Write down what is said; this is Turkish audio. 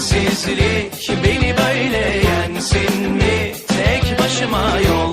sensizlik beni böyle yensin mi? Tek başıma yol